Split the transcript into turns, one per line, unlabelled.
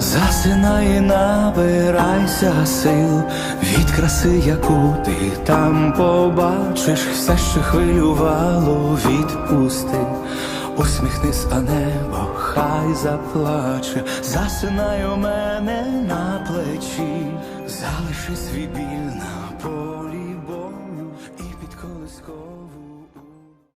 Засинай набирайся сил від краси, яку ти там побачиш, все, що хвилювало, відпусти. Усміхнись, а небо хай заплаче, засинай у мене на плечі, залиши свій біль на полі.